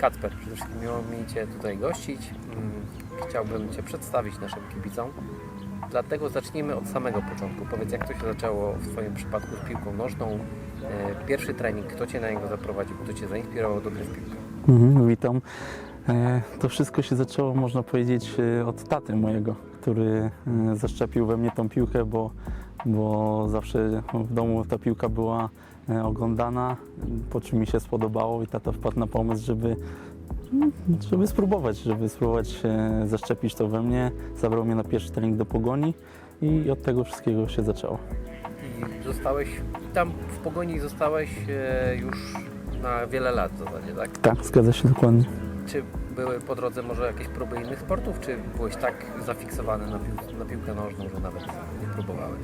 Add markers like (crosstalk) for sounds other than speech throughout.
Kacper, przede wszystkim miło mi Cię tutaj gościć. Mm, Chciałbym Cię przedstawić naszym kibicom. Dlatego zacznijmy od samego początku. Powiedz, jak to się zaczęło w Twoim przypadku z piłką nożną? E, Pierwszy trening, kto Cię na niego zaprowadził, kto Cię zainspirował do gry w piłkę? Mhm, witam. E, To wszystko się zaczęło, można powiedzieć, e, od taty mojego, który zaszczepił we mnie tą piłkę, bo, bo zawsze w domu ta piłka była e, oglądana, po czym mi się spodobało i tata wpadł na pomysł, żeby, mm, żeby spróbować, żeby spróbować zaszczepić to we mnie. Zabrał mnie na pierwszy trening do Pogoni i od tego wszystkiego się zaczęło. I zostałeś, tam w Pogoni zostałeś e, już na wiele lat w zasadzie, tak? Tak, zgadza się dokładnie. Czy były po drodze może jakieś próby innych sportów, czy byłeś tak zafiksowany na, pił- na piłkę nożną, że nawet nie próbowałeś?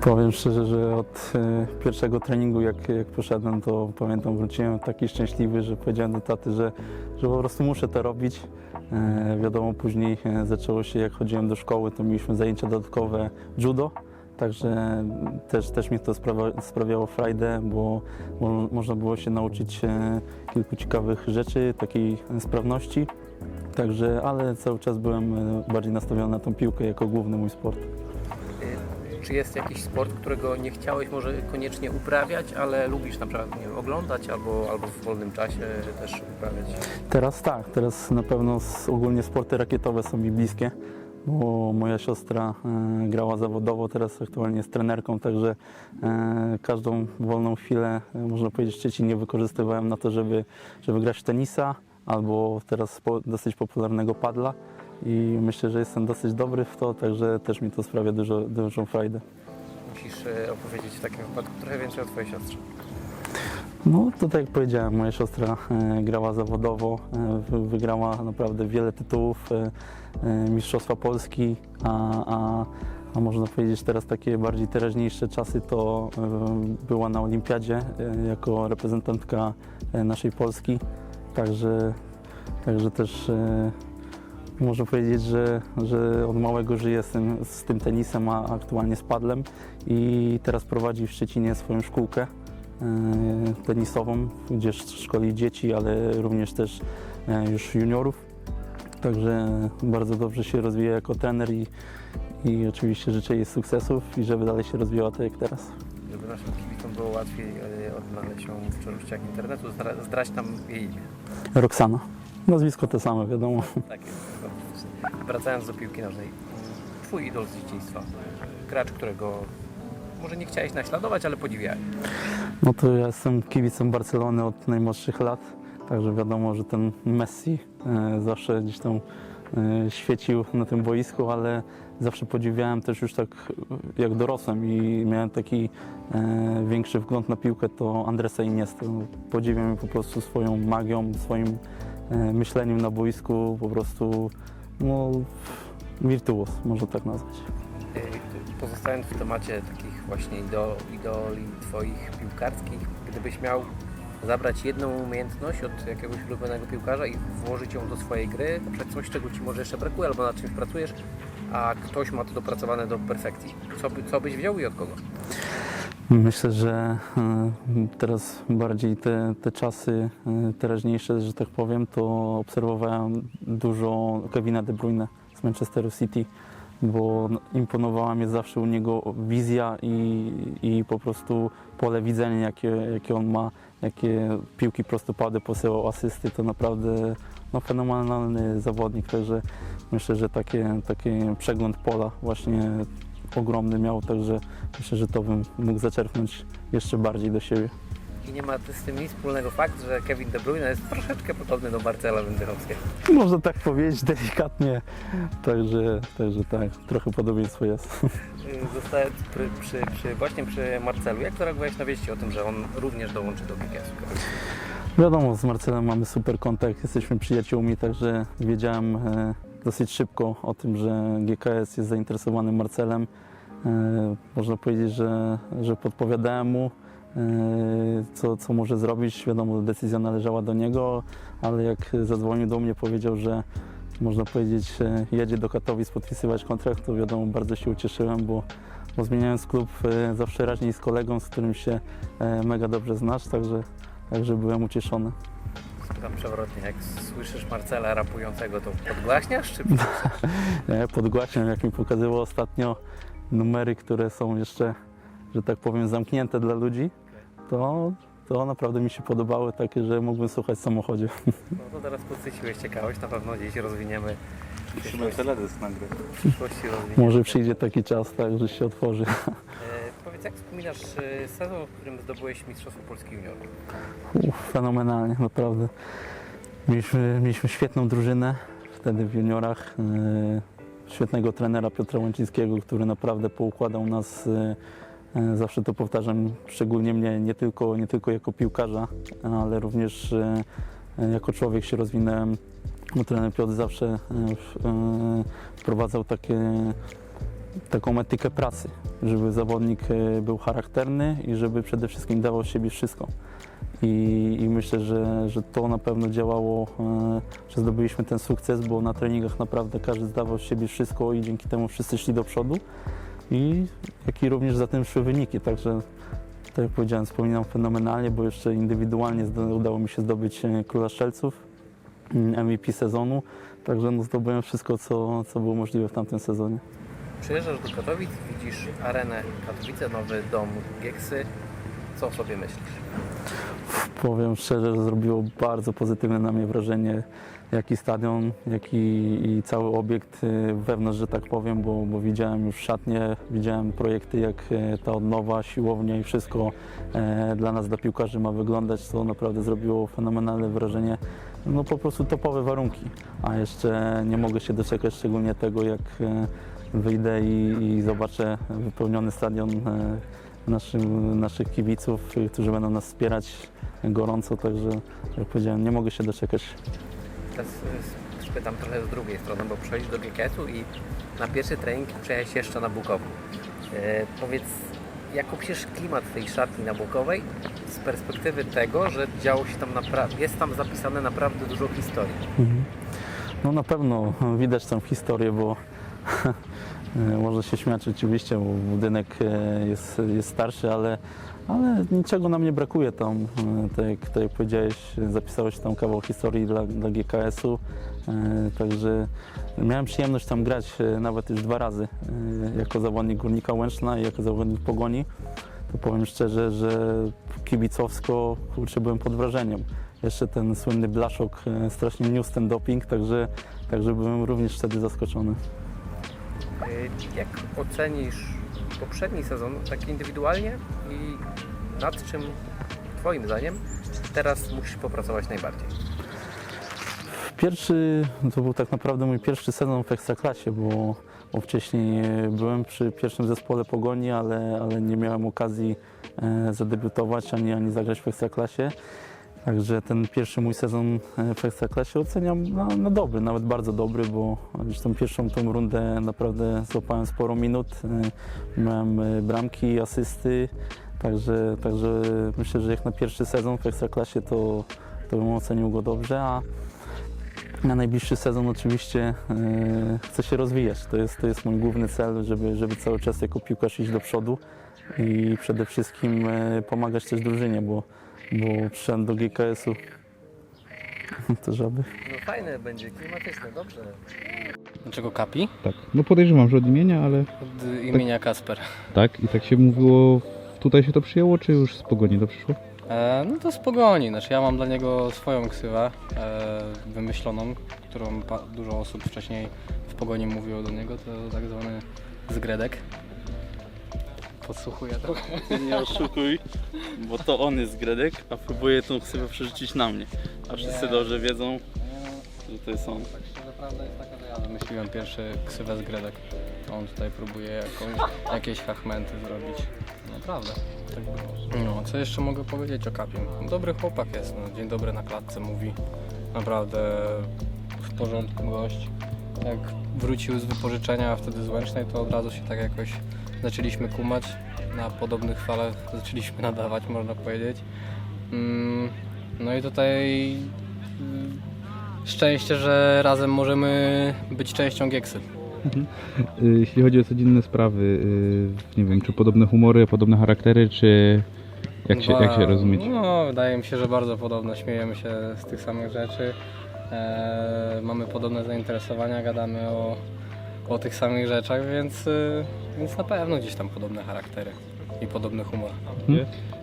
Powiem szczerze, że od e, pierwszego treningu, jak, jak poszedłem, to pamiętam, wróciłem taki szczęśliwy, że powiedziałem do taty, że, że po prostu muszę to robić. E, wiadomo, później e, zaczęło się, jak chodziłem do szkoły, to mieliśmy zajęcia dodatkowe judo. Także też, też mi to sprawia, sprawiało frajdę, bo mo, można było się nauczyć e, kilku ciekawych rzeczy, takiej sprawności. Także, ale cały czas byłem e, bardziej nastawiony na tą piłkę jako główny mój sport. Czy jest jakiś sport, którego nie chciałeś może koniecznie uprawiać, ale lubisz na przykład nie wiem, oglądać albo, albo w wolnym czasie też uprawiać? Teraz tak, teraz na pewno ogólnie sporty rakietowe są mi bliskie, bo moja siostra e, grała zawodowo, teraz aktualnie jest trenerką, także e, każdą wolną chwilę, e, można powiedzieć, Szczecinie wykorzystywałem na to, żeby, żeby grać tenisa albo teraz dosyć popularnego padla i myślę, że jestem dosyć dobry w to, także też mi to sprawia dużo, dużą frajdę. Musisz opowiedzieć w takim wypadku trochę więcej o Twojej siostrze. No to tak jak powiedziałem, moja siostra e, grała zawodowo, e, wy- wygrała naprawdę wiele tytułów, e, Mistrzostwa Polski, a, a, a można powiedzieć teraz takie bardziej teraźniejsze czasy to była na Olimpiadzie jako reprezentantka naszej Polski, także, także też można powiedzieć, że, że od małego żyje z tym, z tym tenisem, a aktualnie z padlem i teraz prowadzi w Szczecinie swoją szkółkę tenisową, gdzie sz- szkoli dzieci, ale również też e, już juniorów. Także bardzo dobrze się rozwija jako trener i, i oczywiście życzę jej sukcesów i żeby dalej się rozwijała tak jak teraz. Żeby naszym kibicom było łatwiej e, odnaleźć ją w czeluściach internetu, zdra- zdrać tam jej imię. Roxana. Nazwisko te same, wiadomo. Tak jest. Wracając do piłki nożnej. Twój idol z dzieciństwa. Gracz, którego może nie chciałeś naśladować, ale podziwiałeś. No to ja jestem kibicem Barcelony od najmłodszych lat, także wiadomo, że ten Messi e, zawsze gdzieś tam e, świecił na tym boisku, ale zawsze podziwiałem też już tak jak dorosłem i miałem taki e, większy wgląd na piłkę, to Andresa Iniesta. Podziwiam po prostu swoją magią, swoim myśleniem na boisku, po prostu no, wirtuos, można tak nazwać. E, Pozostając w temacie takich właśnie idol, idoli twoich piłkarskich, gdybyś miał zabrać jedną umiejętność od jakiegoś ulubionego piłkarza i włożyć ją do swojej gry, na przykład coś, czego ci może jeszcze brakuje albo nad czymś pracujesz, a ktoś ma to dopracowane do perfekcji. Co, by, co byś wziął i od kogo? Myślę, że e, teraz bardziej te, te czasy e, teraźniejsze, że tak powiem, to obserwowałem dużo Kevina De Bruyne Manchesteru City, bo imponowała mnie zawsze u niego wizja i, i po prostu pole widzenia, jakie, jakie on ma, jakie piłki prostopadłe posyłał, asysty, to naprawdę no, fenomenalny zawodnik, także myślę, że takie, taki przegląd pola właśnie ogromny miał, także myślę, że to bym mógł zaczerpnąć jeszcze bardziej do siebie. I nie ma z tym nic wspólnego fakt, że Kevin De Bruyne jest troszeczkę podobny do Marcela Wędrowskiego. Można tak powiedzieć delikatnie, także, także tak, trochę podobieństwo jest. Y, Zostając przy, przy, przy, właśnie przy Marcelu, jak zareagowałeś na wieści o tym, że on również dołączy do BKS-u? Wiadomo, z Marcelem mamy super kontakt, jesteśmy przyjaciółmi, także wiedziałem e, dosyć szybko o tym, że GKS jest zainteresowany Marcelem. E, można powiedzieć, że, że podpowiadałem mu, co, co może zrobić. Wiadomo, decyzja należała do niego, ale jak zadzwonił do mnie, powiedział, że można powiedzieć, e, jedzie do Katowic podpisywać kontrakt, to wiadomo, bardzo się ucieszyłem, bo, bo zmieniając klub e, zawsze raźniej z kolegą, z którym się e, mega dobrze znasz, także, także byłem ucieszony. zapytam przewrotnie, jak słyszysz Marcela rapującego, to podgłaśniasz czy Nie, (laughs) podgłaśniam, jak mi pokazywał ostatnio numery, które są jeszcze, że tak powiem, zamknięte dla ludzi, to, to naprawdę mi się podobały, takie, że mógłbym słuchać w samochodzie. No to teraz podsyciłeś ciekawość, na pewno gdzieś rozwiniemy Musimy teledysk nagrać. w przyszłości rozwiniemy. Może przyjdzie taki czas, tak, że się otworzy. E, powiedz, jak wspominasz e, sezon, w którym zdobyłeś Mistrzostwo Polski Juniorów? Fenomenalnie, naprawdę. Mieliśmy, mieliśmy świetną drużynę wtedy w juniorach. e, Świetnego trenera Piotra Łęcińskiego, który naprawdę poukładał nas. E, Zawsze to powtarzam, szczególnie mnie, nie tylko, nie tylko jako piłkarza, ale również e, e, jako człowiek się rozwinąłem. Bo trener Piotr zawsze wprowadzał takie, taką etykę pracy, żeby zawodnik był charakterny i żeby przede wszystkim dawał siebie wszystko. I, i myślę, że, że to na pewno działało, że zdobyliśmy ten sukces, bo na treningach naprawdę każdy zdawał siebie wszystko i dzięki temu wszyscy szli do przodu. I jak i również za tym szły wyniki, także tak jak powiedziałem, wspominam fenomenalnie, bo jeszcze indywidualnie udało mi się zdobyć e, Króla Strzelców, mm, MVP sezonu, także no, zdobyłem wszystko, co, co było możliwe w tamtym sezonie. Przyjeżdżasz do Katowic, widzisz arenę Katowice, nowy dom Gieksy. Co o sobie myślisz? Powiem szczerze, że zrobiło bardzo pozytywne na mnie wrażenie, jak i stadion, jak i, i cały obiekt y, wewnątrz, że tak powiem, bo, bo widziałem już szatnie, widziałem projekty, jak e, ta odnowa, siłownia i wszystko e, dla nas, dla piłkarzy ma wyglądać, to naprawdę zrobiło fenomenalne wrażenie. No po prostu topowe warunki, a jeszcze nie mogę się doczekać szczególnie tego, jak wyjdę i, i zobaczę wypełniony stadion naszym, naszych kibiców, y, którzy będą nas wspierać gorąco, także jak powiedziałem, nie mogę się doczekać. Teraz y, spytam trochę z drugiej strony, bo przychodzisz do GKS-u i na pierwszy trening przyjechałeś jeszcze na Bukowu. E, powiedz, jak opiszesz klimat tej szatni na Bukowej z perspektywy tego, że działo się tam jest tam zapisane naprawdę dużo historii. No na pewno widać tę historię, bo (laughs) może się śmiać oczywiście, bo budynek e, jest, jest starszy, ale, ale niczego nam nie brakuje tam. E, Tak jak, tak jak powiedziałeś, zapisałeś tam kawał historii dla, dla GKS-u, e, także miałem przyjemność tam grać e, nawet już dwa razy e, jako zawodnik Górnika Łęczna i jako zawodnik Pogoni. To powiem szczerze, że kibicowsko kurczę, byłem pod wrażeniem. Jeszcze ten słynny Blaszok e, strasznie niósł ten doping, także, także byłem również wtedy zaskoczony. Y, Jak ocenisz poprzedni sezon tak indywidualnie i nad czym Twoim zdaniem teraz musisz popracować najbardziej? Pierwszy, to był tak naprawdę mój pierwszy sezon w Ekstraklasie, bo, bo wcześniej byłem przy pierwszym zespole Pogoni, ale, ale nie miałem okazji e, zadebiutować ani, ani zagrać w Ekstraklasie. Także ten pierwszy mój sezon e, w Ekstraklasie oceniam na, na dobry, nawet bardzo dobry, bo już tą pierwszą tą rundę naprawdę złapałem sporo minut. E, Miałem e, bramki, asysty, także, także myślę, że jak na pierwszy sezon w Ekstraklasie to, to bym ocenił go dobrze, a na najbliższy sezon oczywiście e, chcę się rozwijać. To jest, to jest mój główny cel, żeby, żeby cały czas jako piłkarz iść do przodu i przede wszystkim e, pomagać też drużynie, bo, bo przyszedłem do GKS-u. (laughs) To żaby. No fajne będzie, klimatyczne, dobrze. Dlaczego Kapi? Tak. No podejrzewam, że od imienia, ale Od imienia Kasper. tak. I tak się mówiło, tutaj się to przyjęło, czy już z pogoni to przyszło? E, no to z pogoni. Znaczy ja mam dla niego swoją ksywę e, wymyśloną, którą pa- dużo osób wcześniej w pogoni mówiło do niego. To tak zwany zgredek. Podsłuchuję trochę. Nie oszukuj, bo to on jest Gredek, a próbuje tą ksywę przerzucić na mnie. A wszyscy Nie. dobrze wiedzą, że to jest on. Tak szczerze, prawda jest taka, że ja wymyśliłem pierwszy ksywę zgredek. A on tutaj próbuje jakąś, jakieś hachmenty zrobić. Naprawdę. Tak było. No, co jeszcze mogę powiedzieć o Kapim? Dobry chłopak jest, no, dzień dobry na klatce mówi. Naprawdę w porządku gość. Jak wrócił z wypożyczenia wtedy z Łęcznej, to od razu się tak jakoś zaczęliśmy kumać. Na podobnych falach zaczęliśmy (laughs) nadawać, można powiedzieć. Mm, No i tutaj mm, szczęście, że razem możemy być częścią Gieksy. Y, Jeśli chodzi o codzienne sprawy, y, nie wiem, czy podobne humory, podobne charaktery, czy Jak się, jak się rozumieć? No, wydaje mi się, że bardzo podobno. Śmiejemy się z tych samych rzeczy. E, mamy podobne zainteresowania, gadamy o, o tych samych rzeczach, więc, y, więc na pewno gdzieś tam podobne charaktery i podobny humor.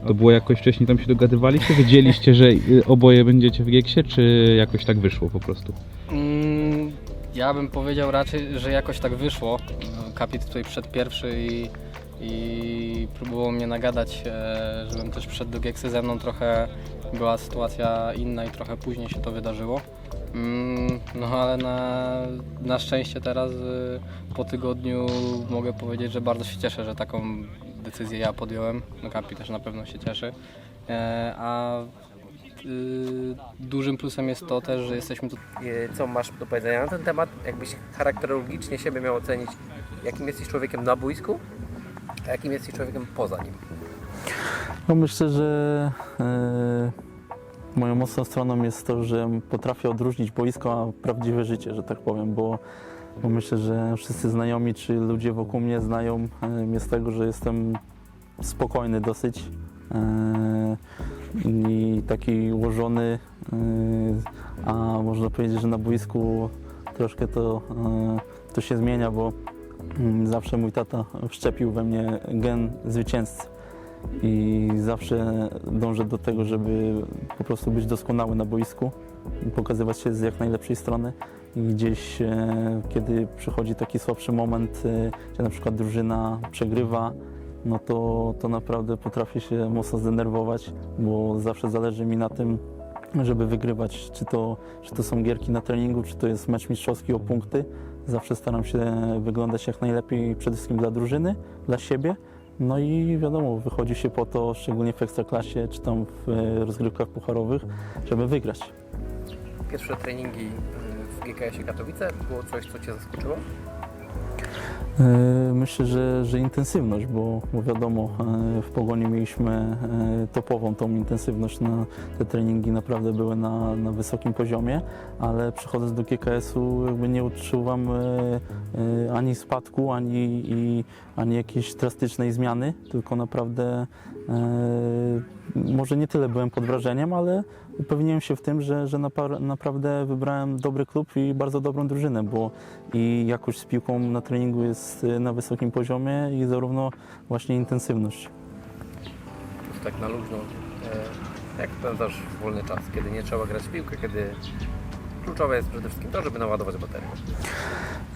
To było jakoś wcześniej tam się dogadywaliście? Wiedzieliście, że y, oboje będziecie w Gieksie, czy jakoś tak wyszło po prostu? Mm, ja bym powiedział raczej, że jakoś tak wyszło. Kapit tutaj przed pierwszy i, i próbował mnie nagadać, e, żebym też wszedł do Gieksy ze mną. Trochę była sytuacja inna i trochę później się to wydarzyło. Mm, No ale na, na szczęście teraz y, po tygodniu mogę powiedzieć, że bardzo się cieszę, że taką decyzję ja podjąłem. No Kapi też na pewno się cieszy. E, A y, dużym plusem jest to też, że jesteśmy tu E, Co masz do powiedzenia na ten temat? Jakbyś charakterologicznie siebie miał ocenić, jakim jesteś człowiekiem na boisku, a jakim jesteś człowiekiem poza nim. No myślę, że e, moją mocną stroną jest to, że potrafię odróżnić boisko a prawdziwe życie, że tak powiem, bo, bo myślę, że wszyscy znajomi czy ludzie wokół mnie znają e, mnie z tego, że jestem spokojny dosyć e, i taki ułożony, e, a można powiedzieć, że na boisku troszkę to, e, to się zmienia, bo mm, zawsze mój tata wszczepił we mnie gen zwycięzcy i zawsze dążę do tego, żeby po prostu być doskonały na boisku i pokazywać się z jak najlepszej strony. I gdzieś, e, kiedy przychodzi taki słabszy moment, e, gdzie na przykład drużyna przegrywa, no to, to naprawdę potrafię się mocno zdenerwować, bo zawsze zależy mi na tym, żeby wygrywać. Czy to, czy to są gierki na treningu, czy to jest mecz mistrzowski o punkty. Zawsze staram się wyglądać jak najlepiej przede wszystkim dla drużyny, dla siebie. No i wiadomo, wychodzi się po to, szczególnie w Ekstraklasie, czy tam w e, rozgrywkach pucharowych, żeby wygrać. Pierwsze treningi y, w GKS-ie Katowice było coś, co Cię zaskoczyło? E, Myślę, że, że intensywność, bo, bo wiadomo, e, w Pogoni mieliśmy e, topową tą intensywność, na, te treningi naprawdę były na, na wysokim poziomie, ale przychodząc do GKS-u jakby nie odczuwam ani spadku, ani, i, ani jakiejś drastycznej zmiany, tylko naprawdę może nie tyle byłem pod wrażeniem, ale upewniłem się w tym, że, że naprawdę wybrałem dobry klub i bardzo dobrą drużynę, bo i jakość z piłką na treningu jest y, na wysokim poziomie i zarówno właśnie intensywność. Tak na luźno. e, Jak spędzasz wolny czas, kiedy nie trzeba grać w piłkę, kiedy kluczowe jest przede wszystkim to, żeby naładować baterię.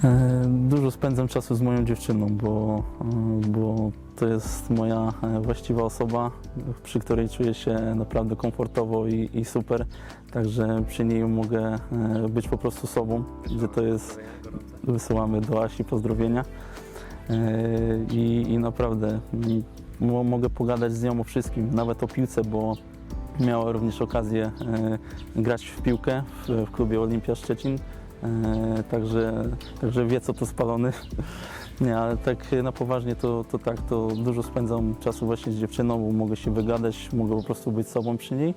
E, Dużo spędzam czasu z moją dziewczyną, bo, e, bo to jest moja e, właściwa osoba, przy której czuję się naprawdę komfortowo i, i super. Także przy niej mogę być po prostu sobą, gdzie to jest wysyłamy do Asi pozdrowienia. I, i naprawdę mo- mogę pogadać z nią o wszystkim, nawet o piłce, bo miała również okazję grać w piłkę w, w klubie Olimpia Szczecin, także, także wie co to spalony. (laughs) Nie, ale tak na poważnie to, to tak, to dużo spędzam czasu właśnie z dziewczyną, bo mogę się wygadać, mogę po prostu być sobą przy niej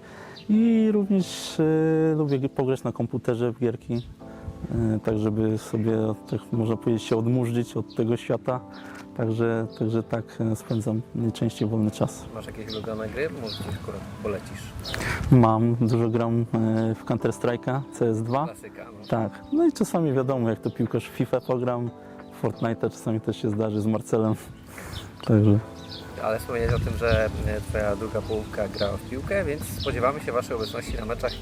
i również e, lubię pograć na komputerze w gierki, e, tak żeby sobie, tak można powiedzieć, się odmurzyć od tego świata. Także, także tak e, spędzam najczęściej wolny czas. Masz jakieś ulubione gry? Może coś akurat polecisz. Mam, dużo gram e, w Counter Strike'a, CS2. Klasyka. No. Tak, no i czasami wiadomo, jak to piłkarz w FIFA pogram, Fortnite'a czasami też się zdarzy z Marcelem. Także Ale wspomniałeś o tym, że e, Twoja druga połówka grała w piłkę, więc spodziewamy się Waszej obecności na meczach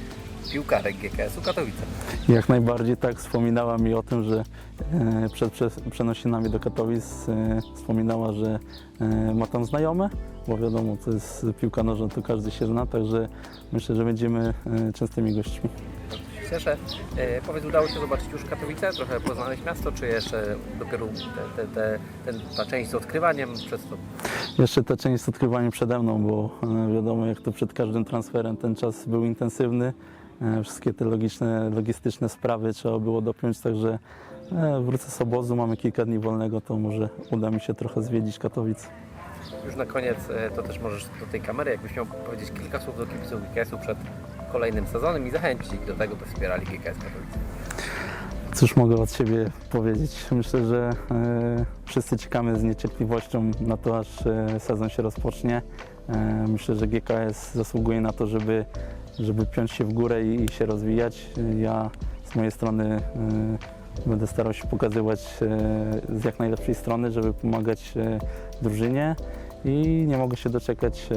piłkarek GKS-u Katowice. jak najbardziej tak wspominała mi o tym, że e, przed prze, przenosinami do Katowic e, wspominała, że e, ma tam znajome, bo wiadomo, to jest piłka nożna, to każdy się zna, także myślę, że będziemy częstymi gośćmi. Cieszę. E, powiedz, udało się zobaczyć już Katowice? Trochę poznałeś miasto, czy jeszcze dopiero te, te, te, ten, ta część z odkrywaniem przez to? Jeszcze ta część z odkrywaniem przede mną, bo wiadomo, jak to przed każdym transferem ten czas był intensywny. E, Wszystkie te logiczne, logistyczne sprawy trzeba było dopiąć, także e, wrócę z obozu, mamy kilka dni wolnego, to może uda mi się trochę zwiedzić Katowice. Już na koniec e, to też możesz do tej kamery, jakbyś miał powiedzieć kilka słów do kibiców GKS-u przed kolejnym sezonem i zachęcić ich do tego, by wspierali GKS Katowice. Cóż mogę od siebie powiedzieć? Myślę, że wszyscy czekamy z niecierpliwością na to, aż sezon się rozpocznie. Myślę, że GKS zasługuje na to, żeby, żeby piąć się w górę i, się rozwijać. Ja z mojej strony e, będę starał się pokazywać e, z jak najlepszej strony, żeby pomagać e, drużynie i nie mogę się doczekać,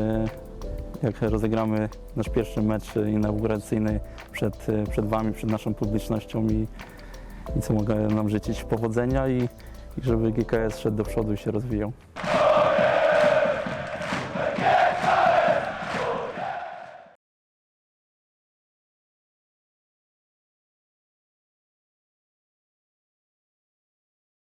jak rozegramy nasz pierwszy mecz inauguracyjny przed, przed Wami, przed naszą publicznością i, i co mogę nam życzyć powodzenia i, i żeby GKS szedł do przodu i się rozwijał.